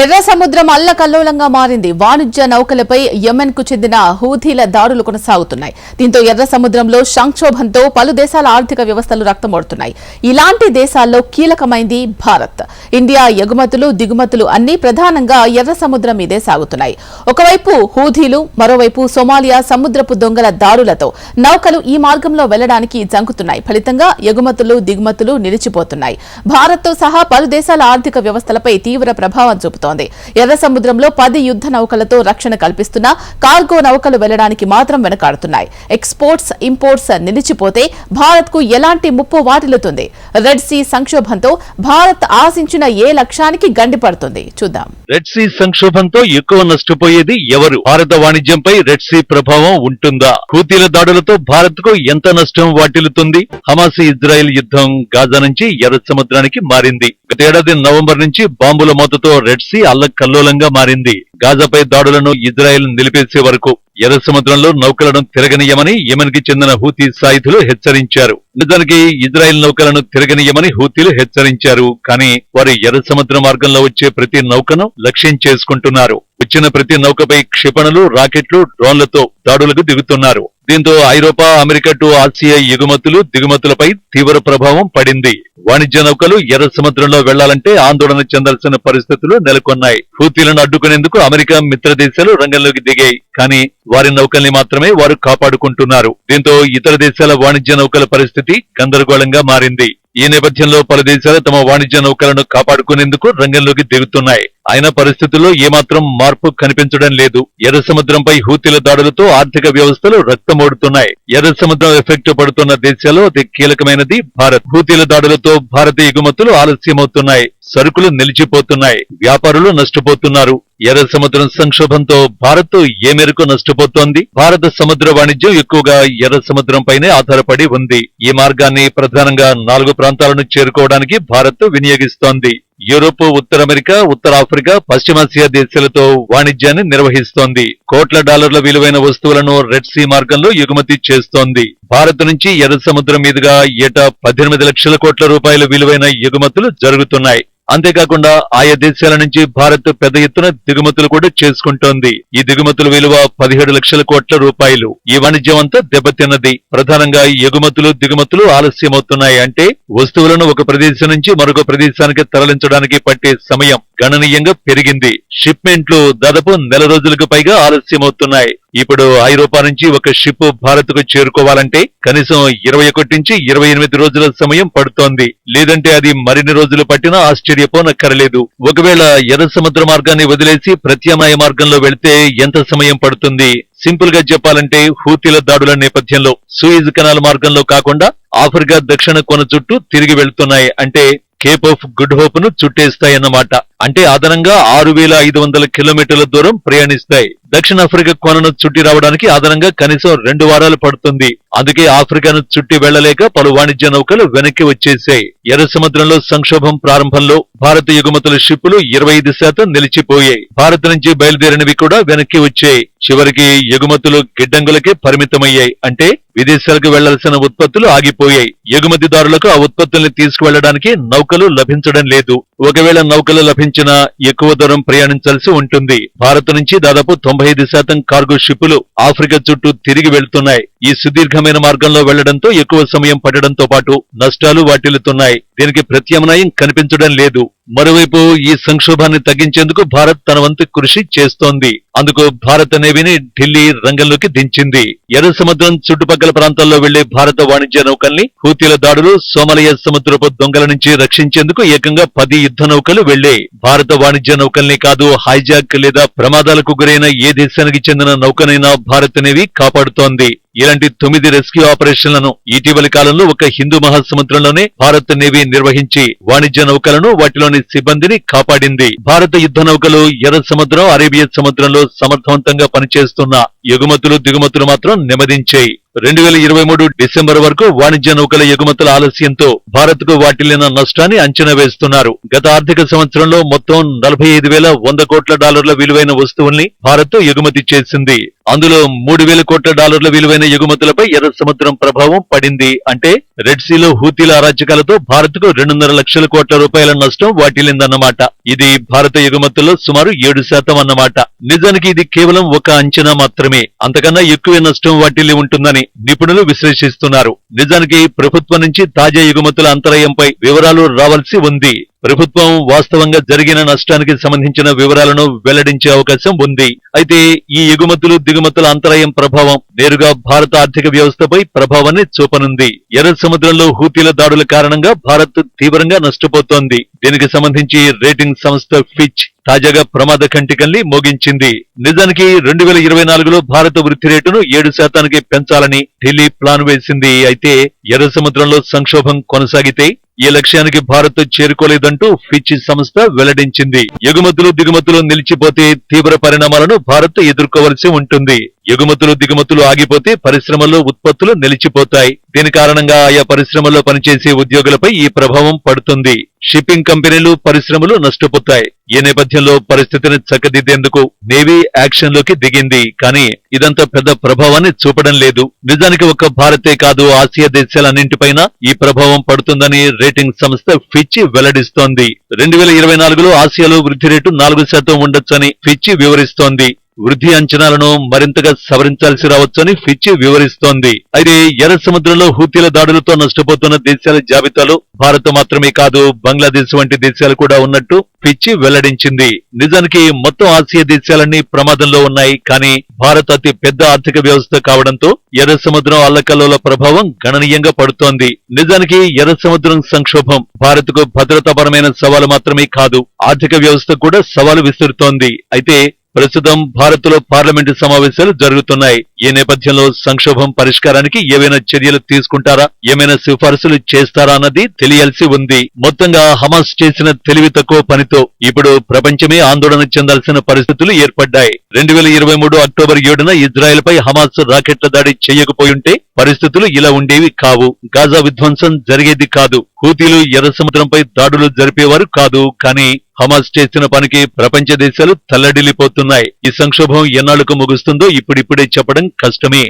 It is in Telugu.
ఎర్ర సముద్రం అల్లకల్లోలంగా మారింది. వాణిజ్య నౌకలపై యెమెన్కు చెందిన హూథీల దాడులు కొనసాగుతున్నాయి. దీంతో ఎర్ర సముద్రంలో సంక్షోభంతో పలు దేశాల ఆర్థిక వ్యవస్థలు రక్తమోడుతున్నాయి. ఇలాంటి దేశాల్లో కీలకమైంది భారత్. ఇండియా ఎగుమతులు దిగుమతులు అన్ని ప్రధానంగా ఎర్ర సముద్రం మీదే సాగుతున్నాయి. ఒకవైపు హూథీలు మరోవైపు సోమాలియా సముద్రపు దొంగల దాడులతో నౌకలు ఈ మార్గంలో వెళ్ళడానికి జంకుతున్నాయి. ఫలితంగా ఎగుమతులు దిగుమతులు నిలిచిపోతున్నాయి. భారత్తో సహా పలు దేశాల ఆర్థిక వ్యవస్థలపై తీవ్ర ప్రభావం చూపుతోంది ఎర్ర సముద్రంలో పది యుద్ధ నౌకలతో రక్షణ కల్పిస్తున్నా కార్గో నౌకలు వెళ్ళడానికి మాత్రం వెనకాడుతున్నాయి. ఎక్స్పోర్ట్స్ ఇంపోర్ట్స్ నిలిచిపోతే భారత్కు ఎలాంటి ముప్పు వాటిల్లుతుంది? రెడ్ సీ సంక్షోభంతో భారత్ ఆశించిన ఏ లక్ష్యానికి గండిపడుతుంది? చూద్దాం. రెడ్ సీ సంక్షోభంతో ఎక్కువ నష్టపోయేది ఎవరు? భారత వాణిజ్యంపై రెడ్ సీ ప్రభావం ఉంటుందా? హూతీల దాడులతో భారత్కు ఎంత నష్టం వాటిల్లుతుంది? హమాస్ ఇజ్రాయెల్ యుద్ధం గాజా నుంచి ఎర్ర సముద్రానికి మారింది. గతేడాది నవంబర్ నుంచి బాంబుల మోతతో రెడ్ సీ అల్లకల్లోలంగా మారింది. గాజాపై దాడులను ఇజ్రాయెల్ నిలిపేసే వరకు ఎర్ర సముద్రంలో నౌకలను తిరగనీయమని యెమెన్కి చెందిన హూతీ సాయుధులు హెచ్చరించారు. నిజానికి ఇజ్రాయెల్ నౌకలను తిరగనీయమని హూతీలు హెచ్చరించారు కానీ వారు ఎర్ర సముద్ర మార్గంలో వచ్చే ప్రతి నౌకను లక్ష్యం చేసుకుంటున్నారు. వచ్చిన ప్రతి నౌకపై క్షిపణులు రాకెట్లు డ్రోన్లతో దాడులకు దిగుతున్నారు. దీంతో ఐరోపా అమెరికా టు ఆసియా ఎగుమతులు దిగుమతులపై తీవ్ర ప్రభావం పడింది. వాణిజ్య నౌకలు ఎర్ర సముద్రంలో వెళ్ళాలంటే ఆందోళన చెందాల్సిన పరిస్థితులు నెలకొన్నాయి. హూతీలను అడ్డుకునేందుకు అమెరికా మిత్ర దేశాలు రంగంలోకి దిగాయి. కానీ వారి నౌకల్ని మాత్రమే వారు కాపాడుకుంటున్నారు. దీంతో ఇతర దేశాల వాణిజ్య నౌకల పరిస్థితి గందరగోళంగా మారింది. ఈ నేపథ్యంలో పలు దేశాలు తమ వాణిజ్య నౌకలను కాపాడుకునేందుకు రంగంలోకి దిగుతున్నాయి. అయిన పరిస్థితుల్లో ఏమాత్రం మార్పు కనిపించడం లేదు. ఎర్ర సముద్రంపై హూతీల దాడులతో ఆర్థిక వ్యవస్థలు రక్తమోడుతున్నాయి. ఎర్ర సముద్రం ఎఫెక్ట్ పడుతున్న దేశాల్లో అతి కీలకమైనది. భారత్ హూతీల దాడులతో భారత ఎగుమతులు ఆలస్యమవుతున్నాయి. సరుకులు నిలిచిపోతున్నాయి. వ్యాపారులు నష్టపోతున్నారు. ఎర్ర సముద్రం సంక్షోభంతో భారత్ ఏ మేరకు నష్టపోతోంది? భారత సముద్ర వాణిజ్యం ఎక్కువగా ఎర్ర సముద్రం పైనే ఆధారపడి ఉంది. ఈ మార్గాన్ని ప్రధానంగా నాలుగు ప్రాంతాలను చేరుకోవడానికి భారత్ వినియోగిస్తోంది. యూరోప్ ఉత్తర అమెరికా ఉత్తర ఆఫ్రికా పశ్చిమాసియా దేశాలతో వాణిజ్యాన్ని నిర్వహిస్తోంది. కోట్ల డాలర్ల విలువైన వస్తువులను రెడ్ సీ మార్గంలో ఎగుమతి చేస్తోంది. భారత్ నుంచి ఎర్ర సముద్రం మీదుగా ఏటా పద్దెనిమిది లక్షల కోట్ల రూపాయల విలువైన ఎగుమతులు జరుగుతున్నాయి. అంతేకాకుండా ఆయా దేశాల నుంచి భారత్ పెద్ద ఎత్తున దిగుమతులు కూడా చేసుకుంటోంది. ఈ దిగుమతుల విలువ పదిహేడు లక్షల కోట్ల రూపాయలు. ఈ వాణిజ్యం అంతా దెబ్బతిన్నది. ప్రధానంగా ఎగుమతులు దిగుమతులు ఆలస్యమవుతున్నాయి. అంటే వస్తువులను ఒక ప్రదేశం నుంచి మరొక ప్రదేశానికి తరలించడానికి పట్టే సమయం గణనీయంగా పెరిగింది. షిప్మెంట్లు దాదాపు నెల రోజులకు పైగా ఆలస్యమవుతున్నాయి. ఇప్పుడు ఐరోపా నుంచి ఒక షిప్ భారత్కు చేరుకోవాలంటే కనీసం ఇరవై ఒకటి నుంచి ఇరవై ఎనిమిది రోజుల సమయం పడుతోంది. లేదంటే అది మరిన్ని రోజులు పట్టినా ఆశ్చర్యపోనక్కరలేదు ఒకవేళ ఎర్ర సముద్ర మార్గాన్ని వదిలేసి ప్రత్యామ్నాయ మార్గంలో వెళ్తే ఎంత సమయం పడుతుంది? సింపుల్గా చెప్పాలంటే హూతీల దాడుల నేపథ్యంలో సూయిజ్ కెనాల్ మార్గంలో కాకుండా ఆఫ్రికా దక్షిణ కొన చుట్టూ తిరిగి వెళ్తున్నాయి. అంటే కేప్ ఆఫ్ గుడ్ హోప్ను చుట్టేస్తాయన్నమాట. అంటే అదనంగా ఆరు వేల ఐదు వందల కిలోమీటర్ల దూరం ప్రయాణిస్తాయి. దక్షిణాఫ్రికా కొనను చుట్టి రావడానికి అదనంగా కనీసం రెండు వారాలు పడుతుంది. అందుకే ఆఫ్రికాను చుట్టి వెళ్ళలేక పలు వాణిజ్య నౌకలు వెనక్కి వచ్చేసాయి ఎర్ర సముద్రంలో సంక్షోభం ప్రారంభంలో భారత ఎగుమతుల షిప్పులు ఇరవై ఐదు శాతం నిలిచిపోయాయి. భారత్ నుంచి బయలుదేరినవి కూడా వెనక్కి వచ్చాయి. చివరికి ఎగుమతులు గిడ్డంగులకే పరిమితమయ్యాయి. అంటే విదేశాలకు వెళ్ళాల్సిన ఉత్పత్తులు ఆగిపోయాయి. ఎగుమతిదారులకు ఆ ఉత్పత్తుల్ని తీసుకువెళ్ళడానికి నౌకలు లభించడం లేదు. ఒకవేళ నౌకలు లభించినా ఎక్కువ దూరం ప్రయాణించాల్సి ఉంటుంది. భారత్ నుంచి దాదాపు తొంభై ఐదు శాతం కార్గో షిప్పులు ఆఫ్రికా చుట్టూ తిరిగి వెళ్తున్నాయి. ఈ సుదీర్ఘమైన మార్గంలో వెళ్ళడంతో ఎక్కువ సమయం పడడంతో పాటు నష్టాలు వాటిల్లుతున్నాయి. దీనికి ప్రత్యామ్నాయం కనిపించడం లేదు. మరోవైపు ఈ సంక్షోభాన్ని తగ్గించేందుకు భారత్ తన వంతు కృషి చేస్తోంది. అందుకు భారత నేవీని ఢిల్లీ రంగంలోకి దించింది. ఎర్ర సముద్రం చుట్టుపక్కల ప్రాంతాల్లో వెళ్ళే భారత వాణిజ్య నౌకల్ని హూతీల దాడులు సోమలయ సముద్రపు దొంగల నుంచి రక్షించేందుకు ఏకంగా పది యుద్ధ నౌకలు వెళ్ళే భారత వాణిజ్య నౌకల్ని కాదు హైజాక్ లేదా ప్రమాదాలకు గురైన ఏ దేశానికి చెందిన నౌకనైనా భారత నేవీ కాపాడుతోంది. ఇలాంటి తొమ్మిది రెస్క్యూ ఆపరేషన్లను ఇటీవలి కాలంలో ఒక హిందూ మహాసముద్రంలోనే భారత నేవీ నిర్వహించి వాణిజ్య నౌకలను వాటిలోని సిబ్బందిని కాపాడింది. భారత యుద్ధ నౌకలు ఎర్ర సముద్రం అరేబియా సముద్రంలో సమర్థవంతంగా పనిచేస్తున్న ఎగుమతులు దిగుమతులు మాత్రం నెమ్మదించాయి. రెండు వేల ఇరవై మూడు డిసెంబర్ వరకు వాణిజ్య నౌకల ఎగుమతుల ఆలస్యంతో భారత్కు వాటిల్లిన నష్టాన్ని అంచనా వేస్తున్నారు. గత ఆర్థిక సంవత్సరంలో మొత్తం నలభై ఐదు వేల వంద కోట్ల డాలర్ల విలువైన వస్తువుల్ని భారత్ ఎగుమతి చేసింది. అందులో మూడు వేల కోట్ల డాలర్ల విలువైన ఎగుమతులపై ఎర్ర సముద్రం ప్రభావం పడింది. అంటే రెడ్ సీలో హూతీల అరాచకాలతో భారత్కు రెండున్నర లక్షల కోట్ల రూపాయల నష్టం వాటిల్లిందన్నమాట. ఇది భారత ఎగుమతుల్లో సుమారు ఏడు శాతం అన్నమాట. నిజానికి ఇది కేవలం ఒక అంచనా మాత్రమే. అంతకన్నా ఎక్కువ నష్టం వాటిల్లి ఉంటుందని నిపుణులు విశ్లేషిస్తున్నారు. నిజానికి ప్రభుత్వం నుంచి తాజా ఎగుమతుల అంతరాయంపై వివరాలు రావాల్సి ఉంది. ప్రభుత్వం వాస్తవంగా జరిగిన నష్టానికి సంబంధించిన వివరాలను వెల్లడించే అవకాశం ఉంది. అయితే ఈ ఎగుమతులు దిగుమతుల అంతరాయం ప్రభావం నేరుగా భారత ఆర్థిక వ్యవస్థపై ప్రభావాన్ని చూపనుంది. ఎర్ర సముద్రంలో హూతీల దాడుల కారణంగా భారత్ తీవ్రంగా నష్టపోతోంది. దీనికి సంబంధించి రేటింగ్ సంస్థ ఫిచ్ తాజాగా ప్రమాద కంటికల్ని మోగించింది. నిజానికి రెండు వేల ఇరవై నాలుగులో భారత వృద్ధి రేటును ఏడు శాతానికి పెంచాలని ఢిల్లీ ప్లాన్ వేసింది. అయితే ఎర్ర సముద్రంలో సంక్షోభం కొనసాగితే ఈ లక్ష్యానికి భారత్ చేరుకోలేదంటూ ఫిచ్ సంస్థ వెల్లడించింది. ఎగుమతులు దిగుమతులు నిలిచిపోతే తీవ్ర పరిణామాలను భారత్ ఎదుర్కోవలసి ఉంటుంది. ఎగుమతులు దిగుమతులు ఆగిపోతే పరిశ్రమల్లో ఉత్పత్తులు నిలిచిపోతాయి. దీని కారణంగా ఆయా పరిశ్రమల్లో పనిచేసే ఉద్యోగులపై ఈ ప్రభావం పడుతుంది. షిప్పింగ్ కంపెనీలు పరిశ్రమలు నష్టపోతాయి. ఈ నేపథ్యంలో పరిస్థితిని చక్కదిద్దేందుకు నేవీ యాక్షన్లోకి దిగింది. కానీ ఇదంతా పెద్ద ప్రభావాన్ని చూపడం లేదు. నిజానికి ఒక్క భారతే కాదు ఆసియా దేశాలన్నింటిపైన ఈ ప్రభావం పడుతుందని రేటింగ్ సంస్థ ఫిచ్ వెల్లడిస్తోంది. రెండు వేల ఇరవై నాలుగులో ఆసియాలో వృద్ధి రేటు నాలుగు శాతం ఉండొచ్చని ఫిచ్చి వివరిస్తోంది. వృద్ధి అంచనాలను మరింతగా సవరించాల్సి రావచ్చని ఫిచ్ వివరిస్తోంది. అయితే ఎర్ర సముద్రంలో హూతీల దాడులతో నష్టపోతున్న దేశాల జాబితాలో భారత్ మాత్రమే కాదు బంగ్లాదేశ్ వంటి దేశాలు కూడా ఉన్నట్టు ఫిచ్ వెల్లడించింది. నిజానికి మొత్తం ఆసియా దేశాలన్నీ ప్రమాదంలో ఉన్నాయి కానీ భారత్ అతి పెద్ద ఆర్థిక వ్యవస్థ కావడంతో ఎర్ర సముద్రం అల్లకల్లోల ప్రభావం గణనీయంగా పడుతోంది. నిజానికి ఎర్ర సముద్రం సంక్షోభం భారత్కు భద్రతాపరమైన సవాలు మాత్రమే కాదు ఆర్థిక వ్యవస్థ కూడా సవాలు విసురుతోంది అయితే ప్రస్తుతం భారత్లో పార్లమెంటు సమావేశాలు జరుగుతున్నాయి. ఈ నేపథ్యంలో సంక్షోభం పరిష్కారానికి ఏవైనా చర్యలు తీసుకుంటారా? ఏమైనా సిఫార్సులు చేస్తారా అన్నది తెలియాల్సి ఉంది. మొత్తంగా హమాస్ చేసిన తెలివి తక్కువ పనితో ఇప్పుడు ప్రపంచమే ఆందోళన చెందాల్సిన పరిస్థితులు ఏర్పడ్డాయి. రెండు వేల ఇరవై మూడు అక్టోబర్ ఏడున ఇజ్రాయెల్ పై హమాస్ రాకెట్ల దాడి చేయకపోయుంటే పరిస్థితులు ఇలా ఉండేవి కావు. గాజా విధ్వంసం జరిగేది కాదు. హూతీలు ఎర్ర సముద్రంపై దాడులు జరిపేవారు కాదు. కానీ హమాస్ చేసిన పనికి ప్రపంచ దేశాలు తల్లడిల్లిపోతున్నాయి. ఈ సంక్షోభం ఎన్నాళ్ళకు ముగుస్తుందో ఇప్పుడిప్పుడే చెప్పడం కష్టమే